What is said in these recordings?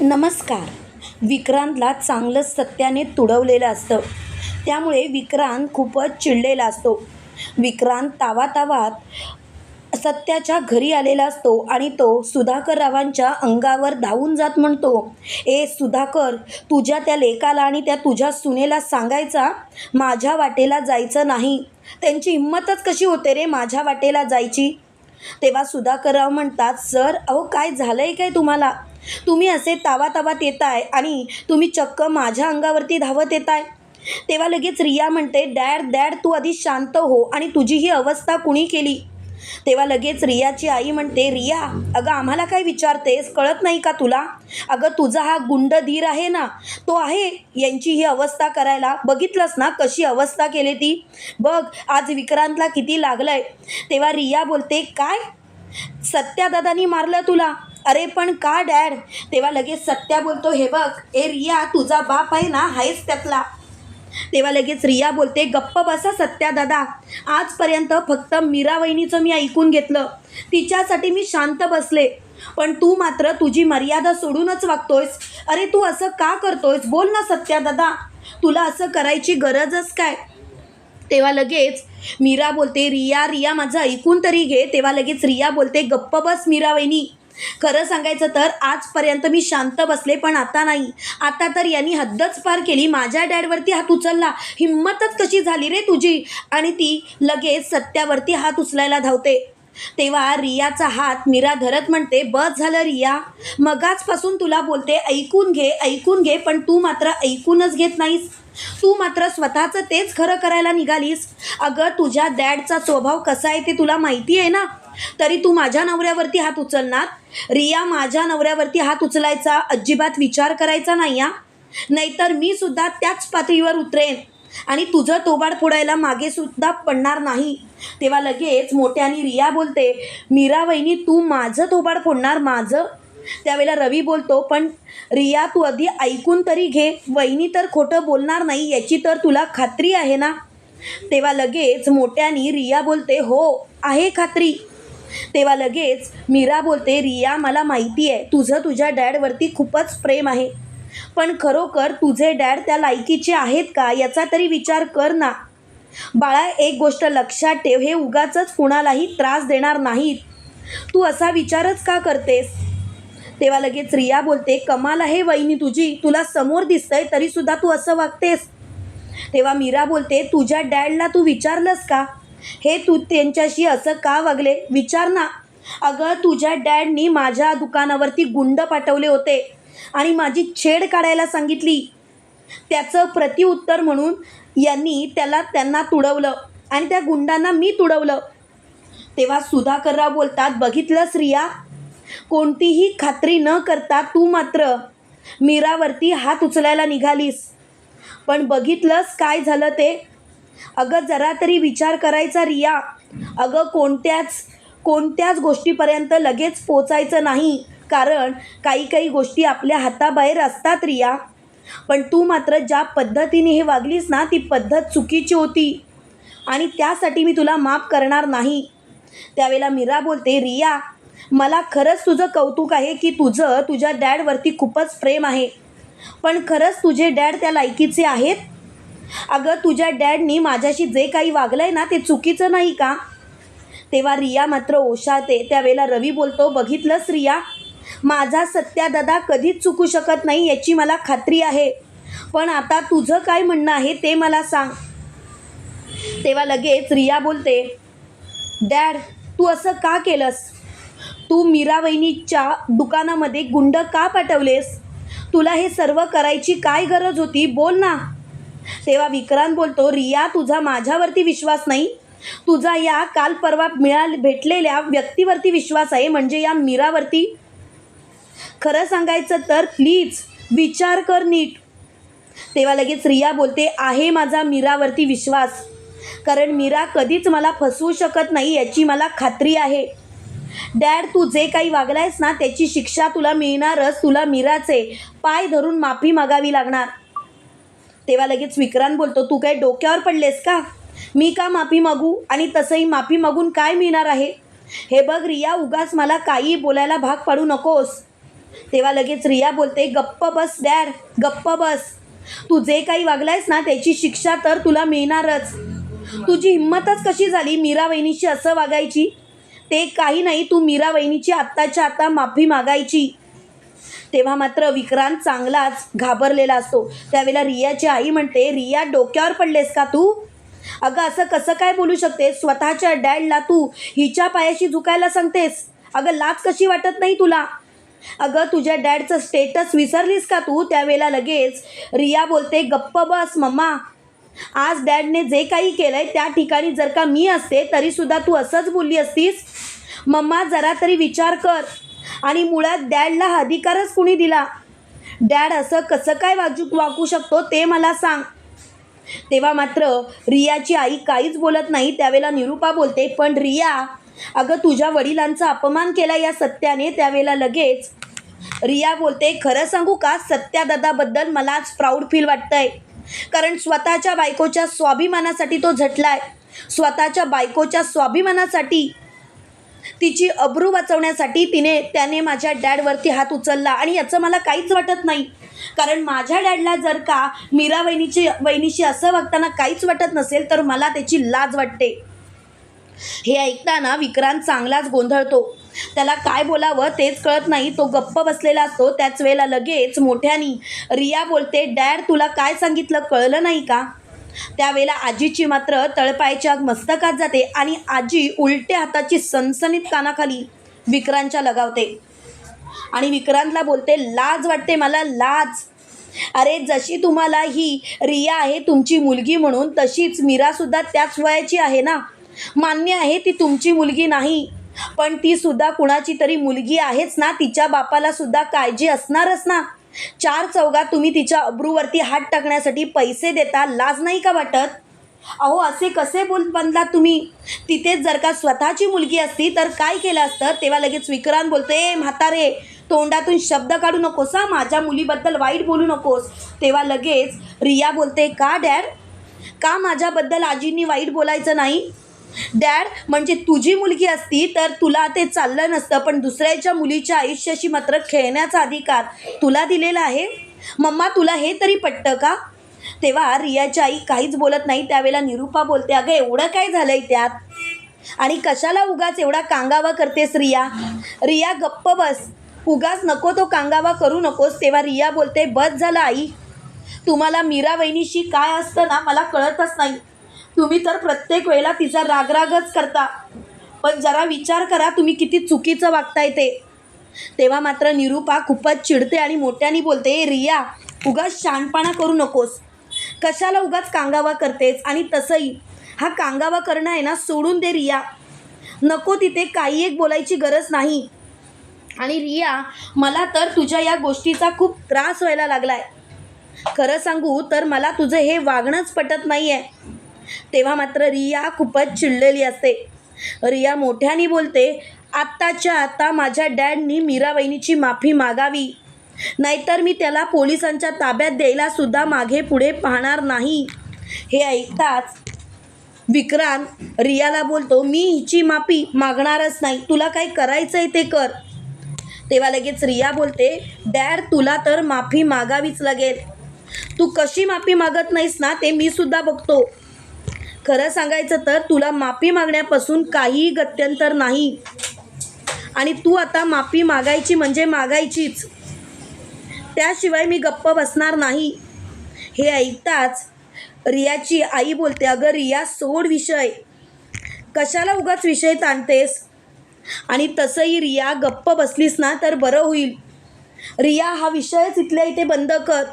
नमस्कार. विक्रांतला चांगलं सत्याने तुडवलेलं असतं. त्यामुळे विक्रांत खूपच चिडलेला असतो. विक्रांत तावातावात सत्याच्या घरी आलेला असतो आणि तो सुधाकर रावांच्या अंगावर धावून जात म्हणतो ए सुधाकर तुझ्या त्या लेकाला आणि त्या तुझ्या सुनेला सांगायचा? माझ्या वाटेला जायचं नाही. त्यांची हिंमतच कशी होते रे माझ्या वाटेला जायची? तेव्हा सुधाकरराव म्हणतात सर अहो काय झालं आहे काय तुम्हाला? तुम्ही असे तावातावात येताय आणि तुम्ही चक्क माझ्या अंगावरती धावत येताय. तेव्हा लगेच रिया म्हणते डॅड डॅड तू आधी शांत हो आणि तुझी ही अवस्था कुणी केली? तेव्हा लगेच रियाची आई म्हणते रिया अगं आम्हाला काय विचारतेस? कळत नाही का तुला? अगं तुझा हा गुंड धीर आहे ना तो आहे? यांची ही अवस्था करायला बघितलंस ना कशी अवस्था केली ती? बघ आज विक्रांतला किती लागलंय. तेव्हा रिया बोलते काय? सत्यादादानी मारलं तुला? अरे पण का डॅड? तेव्हा लगेच सत्या बोलतो हे बघ ए रिया तुझा बाप आहे ना आहेच त्यातला. तेव्हा लगेच रिया बोलते गप्प बसा सत्या दादा. आजपर्यंत फक्त मीरा वहिनीचं मी ऐकून घेतलं. तिच्यासाठी मी शांत बसले. पण तू मात्र तुझी मर्यादा सोडूनच वागतोयस. अरे तू असं का करतोयस? बोल ना सत्या दादा. तुला असं करायची गरजच काय? तेव्हा लगेच मीरा बोलते रिया रिया माझं ऐकून तरी घे. तेव्हा लगेच रिया बोलते गप्प बस मीरा वहिनी. खरं सांगायचं तर आजपर्यंत मी शांत बसले पण आता नाही. आता तर यांनी हद्दच पार केली. माझ्या डॅडवरती हात उचलला. हिंमतच कशी झाली रे तुझी? आणि ती लगेच सत्यावरती हात उचलायला धावते. तेव्हा रियाचा हात मीरा धरत म्हणते बस झालं रिया. मगाचपासून तुला बोलते ऐकून घे ऐकून घे पण तू मात्र ऐकूनच घेत नाहीस. तू मात्र स्वतःचं तेच खरं करायला निघालीस. अगं तुझ्या डॅडचा स्वभाव कसा आहे ते तुला माहिती आहे ना? तरी तू माझ्या नवऱ्यावरती हात उचलणार? रिया माझ्या नवऱ्यावरती हात उचलायचा अजिबात विचार करायचा नाही या नाहीतर मी सुद्धा त्याच पातळीवर उतरेन आणि तुझं तोबाड फोडायला मागे सुद्धा पडणार नाही. तेव्हा लगेच मोठ्याने रिया बोलते मीरा वहिनी तू माझं तोबाड फोडणार माझं? त्यावेळेला रवी बोलतो पण रिया तू आधी ऐकून तरी घे. वहिनी तर खोटं बोलणार नाही याची तर तुला खात्री आहे ना? तेव्हा लगेच मोठ्याने रिया बोलते हो आहे खात्री. तेव्हा लगेच मीरा बोलते रिया मला माहिती आहे तुझं तुझ्या डॅडवरती खूपच प्रेम आहे. पण खरोखर तुझे डॅड त्या लायकीचे आहेत का याचा तरी विचार कर ना. बाळा एक गोष्ट लक्षात ठेव हे उगाचच कुणालाही त्रास देणार नाहीत. तू असा विचारच का करतेस? तेव्हा लगेच रिया बोलते कमाल आहे वहिनी तुझी तुला समोर दिसतंय तरीसुद्धा तू असं वागतेस. तेव्हा मीरा बोलते तुझ्या डॅडला तू विचारलंस का? हे तू त्यांच्याशी असं का वागले? विचार ना. अगं तुझ्या डॅडनी माझ्या दुकानावरती गुंड पाठवले होते आणि माझी छेड काढायला सांगितली. त्याचं प्रतिउत्तर म्हणून यांनी त्याला त्यांना तुडवलं आणि त्या गुंडांना मी तुडवलं. तेव्हा सुधाकरराव बोलतात बघितलंस रिया कोणतीही खात्री न करता तू मात्र मीरावरती हात उचलायला निघालीस. पण बघितलंस काय झालं ते? अगं जरा तरी विचार करायचा रिया. अगं कोणत्याच कोणत्याच गोष्टीपर्यंत लगेच पोचायचं नाही. कारण काही काही गोष्टी आपल्या हाताबाहेर असतात रिया. पण तू मात्र ज्या पद्धतीने हे वागलीस ना ती पद्धत चुकीची होती. आणि त्यासाठी मी तुला माफ करणार नाही. त्यावेळेला मीरा बोलते रिया मला खरंच तुझं कौतुक आहे की तुझं तुझ्या डॅडवरती खूपच प्रेम आहे. पण खरंच तुझे डॅड त्या लायकीचे आहेत? अगं तुझ्या डॅडनी माझ्याशी जे काही वागलं आहे ना ते चुकीचं नाही का? तेव्हा रिया मात्र ओशाळते. त्यावेळेला रवी बोलतो बघितलंस रिया? माझा सत्यादादा कधीच चुकू शकत नाही याची मला खात्री आहे. पण आता तुझं काय म्हणणं आहे ते मला सांग. तेव्हा लगेच रिया बोलते डॅड तू असं का केलंस? तू मीरा वहिनीच्या दुकानामध्ये गुंड का पाठवलेस? तुला हे सर्व करायची काय गरज होती? बोल ना. तेव्हा विक्रांत बोलतो रिया तुझा माझ्यावरती विश्वास नाही. तुझा या काल परवा मिळाल भेटलेल्या व्यक्तीवरती विश्वास आहे म्हणजे या मीरावरती. खरं सांगायचं तर प्लीज विचार कर नीट. तेव्हा लगेच रिया बोलते आहे माझा मीरावरती विश्वास. कारण मीरा कधीच मला फसवू शकत नाही याची मला खात्री आहे. डॅड तू जे काही वागलायस ना त्याची शिक्षा तुला मिळणारच तुला मीराचे पाय धरून माफी मागावी लागणार. तेव्हा लगेच विक्रांत बोलतो तू काय डोक्यावर पडलेस का? मी का माफी मागू? आणि तसंही माफी मागून काय मिळणार आहे? हे बघ रिया उगाच मला काही बोलायला भाग पाडू नकोस. तेव्हा लगेच रिया बोलते गप्प बस डॅड गप्प बस. तू जे काही वागलायस ना त्याची शिक्षा तर तुला मिळणारच. तुझी हिंमतच कशी झाली मीरा वहिनीशी असं वागायची? ते काही नाही तू मीरा वहिनीची आत्ताच्या आत्ता माफी मागायची. तेव्हा मात्र विक्रांत चांगलाच घाबरलेला असतो. त्यावेळेला रियाची आई म्हणते रिया डोक्यावर पडलेस का तू? अगं असं कसं काय बोलू शकते स्वतःच्या डॅडला तू हिच्या पायाशी झुकायला सांगतेस? अगं लाच कशी वाटत नाही तुला? अगं तुझ्या डॅडचं स्टेटस विसरलीस का तू? त्यावेळेला लगेच रिया बोलते गप्प बस मम्मा. आज डॅडने जे काही केलं आहे त्या ठिकाणी जर का मी असते तरीसुद्धा तू असंच बोलली असतीस? मम्मा जरा तरी विचार कर. आणि मुळात डॅडला हा अधिकारच कुणी दिला? डॅड असं कसं काय वाजू वागू शकतो ते मला सांग. तेव्हा मात्र रियाची आई काहीच बोलत नाही त्यावेळेला निरूपा बोलते पण रिया अगं तुझ्या वडिलांचा अपमान केला या सत्याने त्यावेळेला लगेच. रिया बोलते खरं सांगू का सत्या दादाबद्दल मलाच प्राऊड फील वाटतंय. कारण स्वतःच्या बायकोच्या स्वाभिमानासाठी तो झटलाय. स्वतःच्या बायकोच्या स्वाभिमानासाठी तिची अब्रू वाचवण्यासाठी तिने त्याने माझ्या डॅडवरती हात उचलला आणि याचं मला काहीच वाटत नाही. कारण माझ्या डॅडला जर का मीरा वहिनीची वहिनीशी असं वागताना काहीच वाटत नसेल तर मला त्याची लाज वाटते. हे ऐकताना विक्रांत चांगलाच गोंधळतो. त्याला काय बोलावं तेच कळत नाही. तो गप्प बसलेला असतो. त्याच वेळेला लगेच मोठ्यानी रिया बोलते डॅड तुला काय सांगितलं? कळलं नाही का? त्यावेळेला आजीची मात्र तळपायच्या मस्तकात जाते आणि आजी उलट्या हाताची सनसनीत कानाखाली विक्रांतच्या लगावते. आणि विक्रांतला बोलते लाज वाटते मला लाज. अरे जशी तुम्हाला ही रिया आहे तुमची मुलगी म्हणून तशीच मीरासुद्धा त्याच वयाची आहे ना. मान्य आहे ती तुमची मुलगी नाही पण ती सुद्धा कुणाची तरी मुलगी आहेच ना तिच्या बापाला सुद्धा काळजी असणारच ना. चार चौघात तुम्ही तिच्या अब्रूवरती हात टाकण्यासाठी पैसे देता लाज नाही का वाटत? अहो असे कसे बोल बनलात तुम्ही? तिथेच जर का स्वतःची मुलगी असती तर काय केलं असतं? तेव्हा लगेच विक्रांत बोलते "ए, म्हातारे तोंडातून शब्द काढू नकोस हा. माझ्या मुलीबद्दल वाईट बोलू नकोस. तेव्हा लगेच रिया बोलते का डॅड? का माझ्याबद्दल आजींनी वाईट बोलायचं नाही? डॅड म्हणजे तुझी मुलगी असती तर तुला ते चाललं नसतं पण दुसऱ्याच्या मुलीच्या आयुष्याशी मात्र खेळण्याचा अधिकार तुला दिलेला आहे. मम्मा तुला हे तरी पटतं का? तेव्हा रियाची आई काहीच बोलत नाही त्यावेळेला निरूपा बोलते अगं एवढं काय झालंय त्यात? आणि कशाला उगाच एवढा कांगावा करतेस रिया? रिया गप्प बस. उगाच नको तो कांगावा करू नकोस. तेव्हा रिया बोलते बस झालं आई. तुम्हाला मीरा वहिनीशी काय असतं ना मला कळतच नाही. तुम्ही तर प्रत्येक वेळेला तिचा रागरागच करता. पण जरा विचार करा तुम्ही किती चुकीचं वागताय ते. तेव्हा मात्र निरूपा खूपच चिडते आणि मोठ्याने बोलते रिया उगाच शानपणा करू नकोस. कशाला उगाच कांगावा करतेस आणि तसंही. हा कांगावा करणं आहे ना सोडून दे रिया. नको तिथे काही एक बोलायची गरज नाही. आणि रिया मला तर तुझ्या या गोष्टीचा खूप त्रास व्हायला लागलाय. खरं सांगू तर मला तुझं हे वागणंच पटत नाही आहे तेव्हा मात्र रिया खूपच चिडलेली असते. रिया मोठ्याने बोलते आत्ताच्या आता माझ्या डॅडनी मीरा वहिनीची माफी मागावी. नाहीतर मी त्याला पोलिसांच्या ताब्यात द्यायला सुद्धा मागे पुढे पाहणार नाही. हे ऐकताच विक्रांत रियाला बोलतो मी हिची माफी मागणारच नाही तुला काय करायचं आहे ते कर. तेव्हा लगेच रिया बोलते डॅड तुला तर माफी मागावीच लागेल. तू कशी माफी मागत नाहीस ना ते मी सुद्धा बघतो. खरं सांगायचं तर तुला माफी मागण्यापासून काहीही गत्यंतर नाही. आणि तू आता माफी मागायची म्हणजे मागायचीच. त्याशिवाय मी गप्प बसणार नाही. हे ऐकताच रियाची आई बोलते अगं रिया सोड विषय. कशाला उगाच विषय ताणतेस? आणि तसंही रिया गप्प बसलीस ना तर बरं होईल. रिया हा विषयच इथल्या इथे बंद कर.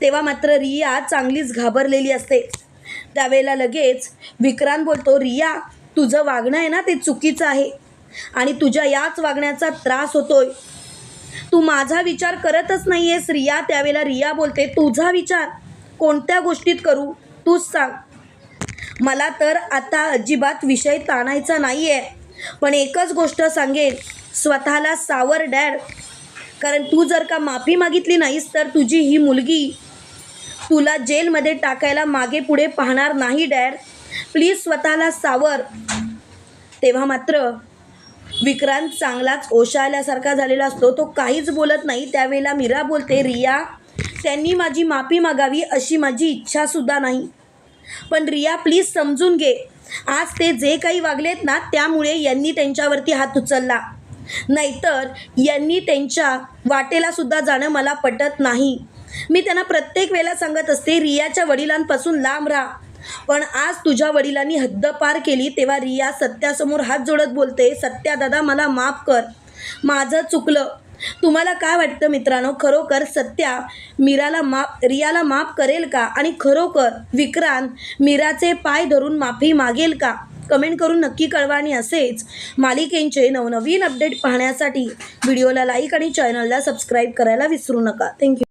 तेव्हा मात्र रिया चांगलीच घाबरलेली असते. त्यावेळेला लगेच. विक्रांत बोलतो रिया तुझं वागणं आहे ना ते चुकीचं आहे. आणि तुझ्या याच वागण्याचा त्रास होतोय. तू माझा विचार करतच नाही आहेस रिया. त्यावेळेला रिया बोलते तुझा विचार? कोणत्या गोष्टीत करू? तूच सांग. मला तर आता अजिबात विषय ताणायचा नाही आहे पण एकच गोष्ट सांगेल स्वतःला सावर डॅड. कारण तू जर का माफी मागितली नाहीस तर तुझी ही मुलगी तुला जेलमध्ये टाकायला मागे पुढे पाहणार नाही डॅड. प्लीज स्वतःला सावर. तेव्हा मात्र विक्रांत चांगलाच ओशाळल्यासारखा झालेला असतो. तो काहीच बोलत नाही. त्यावेळेला मीरा बोलते रिया त्यांनी माझी माफी मागावी अशी माझी इच्छासुद्धा नाही. पण रिया प्लीज समजून घे. आज ते जे काही वागलेत ना त्यामुळे यांनी त्यांच्यावरती हात उचलला. नाहीतर यांनी त्यांच्या वाटेला सुद्धा जाणं मला पटत नाही. मी त्यांना प्रत्येक वेळेला सांगत असते रियाच्या वडिलांपासून लांब राहा. पण आज तुझ्या वडिलांनी हद्द पार केली तेव्हा रिया सत्यासमोर हात जोडत बोलते सत्या दादा मला माफ कर. माझं चुकलं. तुम्हाला काय वाटतं मित्रांनो? खरोखर सत्या मीराला माफ रियाला माफ करेल का? आणि खरोखर विक्रांत मीराचे पाय धरून माफी मागेल का? कमेंट करून नक्की कळवा आणि असेच मालिकेंचे नवनवीन अपडेट पाहण्यासाठी व्हिडिओला लाईक आणि चॅनलला सबस्क्राईब करायला विसरू नका. थँक्यू